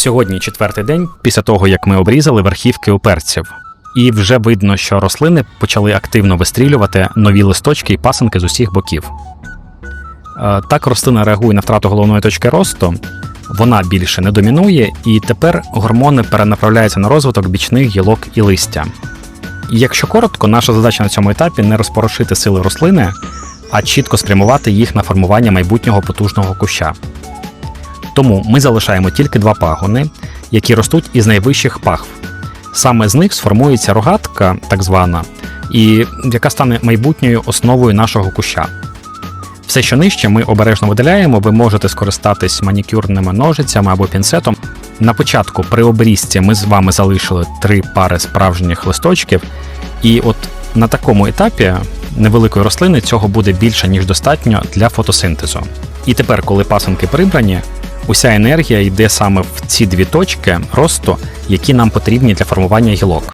Сьогодні четвертий день після того, як ми обрізали верхівки у перців. І вже видно, що рослини почали активно вистрілювати нові листочки і пасинки з усіх боків. Е, Так рослина реагує на втрату головної точки росту, вона більше не домінує, і тепер гормони перенаправляються на розвиток бічних гілок і листя. Якщо коротко, наша задача на цьому етапі не розпорошити сили рослини, а чітко спрямувати їх на формування майбутнього потужного куща. Тому ми залишаємо тільки два пагони, які ростуть із найвищих пахв. Саме з них сформується рогатка, так звана, і яка стане майбутньою основою нашого куща. Все, що нижче, ми обережно видаляємо, ви можете скористатись манікюрними ножицями або пінцетом. На початку при обрізці ми з вами залишили три пари справжніх листочків, і от на такому етапі невеликої рослини цього буде більше, ніж достатньо для фотосинтезу. І тепер, коли пасинки прибрані, уся енергія йде саме в ці дві точки росту, які нам потрібні для формування гілок.